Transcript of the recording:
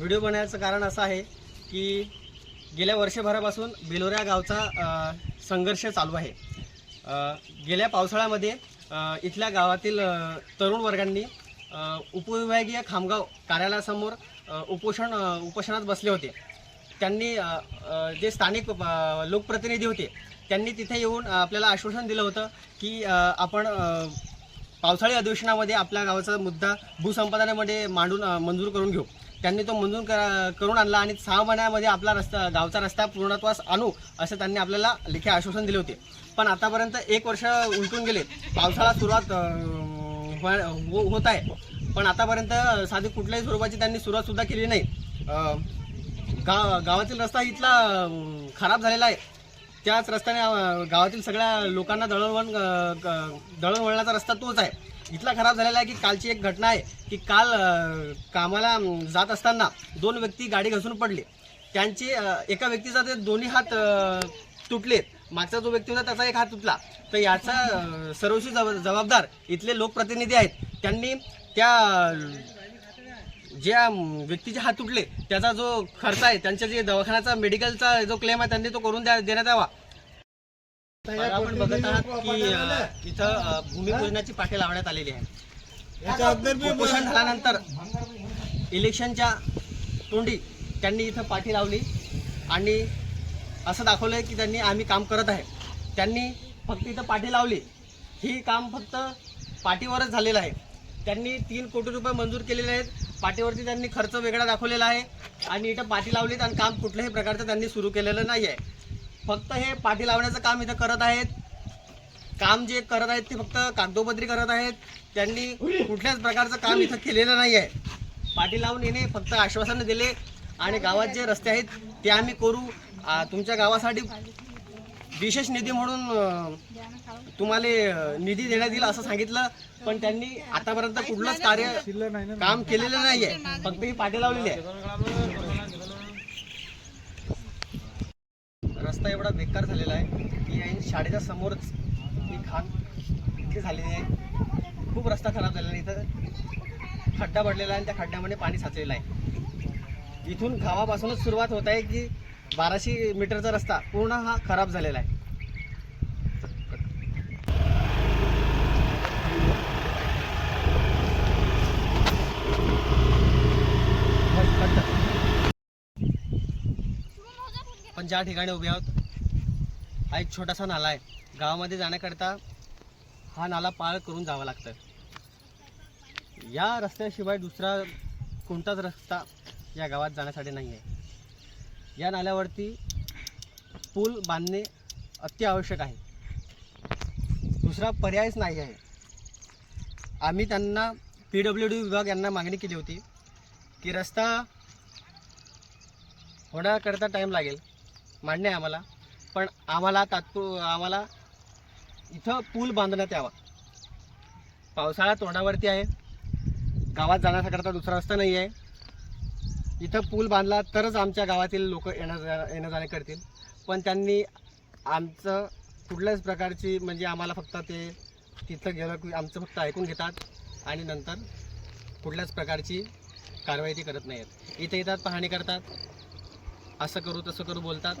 Video बनवायचं कारण असं आहे की गेल्या वर्षभरापासून बेलोऱ्या गावचा संघर्ष चालू आहे. गेल्या पावसाळ्यामध्ये इथल्या गावातील तरुण वर्गांनी उपविभागीय खामगाव कार्यालयासमोर उपोषण उपोषणात बसले होते. त्यांनी जे स्थानिक लोकप्रतिनिधी होते त्यांनी तिथे येऊन आपल्याला आश्वासन दिलं होतं की आपण पावसाळी अधिवेशनामध्ये आपल्या गावाचा मुद्दा भूसंपादनामध्ये मांडून मंजूर करून घेऊ. त्यांनी तो मंजूर करा करून आणला आणि सहा महिन्यामध्ये आपला रस्ता गावचा रस्ता पूर्णत्वास आणू असं त्यांनी आपल्याला लेखी आश्वासन दिले होते. पण आतापर्यंत एक वर्ष उलटून गेले. पावसाळा सुरुवात हो- होत आहे. पण आतापर्यंत साधी कुठल्याही स्वरूपाची त्यांनी सुरुवातसुद्धा केली नाही. गाव गावातील रस्ता इथला खराब झालेला आहे. त्याच रस्त्याने गावातील सगळ्या लोकांना दळणवळण क- दळणवळणाचा रस्ता तोच आहे. इथला खराब झालेला आहे की कालची एक घटना आहे की काल कामाला जात असताना दोन व्यक्ती गाडी घसरून पडले. त्यांचे एका व्यक्तीचा ते दोन्ही हात तुटले. तुटलेत मागचा जो व्यक्ती होता त्याचा एक हात तुटला. तर याचा सर्वशी सर्वस्वी जब- जबाबदार इथले लोकप्रतिनिधी आहेत. त्यांनी त्या ज्या व्यक्तीचे हात तुटले त्याचा जो खर्च आहे त्यांच्या जे दवाखान्याचा मेडिकलचा जो क्लेम आहे त्यांनी तो करून द्या देण्यात यावा. आपण बघत आहात की अ, इथं भूमिपूजनाची पाठी लावण्यात आलेली आहे उपोषण झाल्यानंतर इलेक्शनच्या तोंडी त्यांनी इथं पाठी लावली आणि असं दाखवलंय की त्यांनी आम्ही काम करत आहे. त्यांनी फक्त इथं पाठी लावली. ही काम फक्त पाठीवरच झालेलं आहे. त्यांनी तीन कोटी रुपये मंजूर केलेले आहेत. पाठीवरती त्यांनी खर्च वेगळा दाखवलेला आहे आणि इथं पाठी लावलीत आणि काम कुठल्याही प्रकारचं त्यांनी सुरू केलेलं नाही आहे फक्त हे पाठी लावण्याचं काम इथं करत आहेत. काम जे करत आहेत ते फक्त कागदोपत्री करत आहेत. त्यांनी कुठल्याच प्रकारचं काम इथं केलेलं नाही आहे पाठी लावून येणे फक्त आश्वासन दिले आणि गावात जे रस्ते आहेत ते आम्ही करू. तुमच्या गावासाठी विशेष निधी म्हणून तुम्हाला निधी देण्यात येईल असं सांगितलं. पण त्यांनी आतापर्यंत कुठलंच कार्य काम केलेलं नाही आहे फक्त ही पाठी लावलेली आहे. रस्ता एवढा बेकार झालेला आहे की या शाळेच्या समोरच ही खान इथे झालेली आहे. खूप रस्ता खराब झालेला आहे. इथं खड्डा पडलेला आहे आणि त्या खड्ड्यामध्ये पाणी साचलेलं आहे. इथून गावापासूनच सुरुवात होत आहे की बाराशे मीटरचा रस्ता पूर्ण हा खराब झालेला आहे. आपण ज्या ठिकाणी उभे आहोत हा एक छोटासा नाला आहे. गावामध्ये जाण्याकरता हा नाला पार करून जावं लागतं. या रस्त्याशिवाय दुसरा कोणताच रस्ता या गावात जाण्यासाठी नाही आहे या नाल्यावरती पूल बांधणे अत्यावश्यक आहे. दुसरा पर्यायच नाही आहे. आम्ही त्यांना पी डब्ल्यू डी विभाग यांना मागणी केली होती की रस्ता होण्याकरता टाईम लागेल. मान्य आहे आम्हाला. पण आम्हाला तात्पु आम्हाला इथं पूल बांधण्यात यावा. पावसाळा तोंडावरती आहे. गावात जाण्याकरता दुसरा रस्ता नाही आहे. इथं पूल बांधला तरच आमच्या गावातील लोक येणं जा येणं जाणे करतील. पण त्यांनी आमचं कुठल्याच प्रकारची म्हणजे आम्हाला फक्त ते तिथं गेलं की आमचं फक्त ऐकून घेतात आणि नंतर कुठल्याच प्रकारची कारवाई ती करत नाही आहेत इथं येतात पाहणी करतात. असं करू तसं करू बोलतात.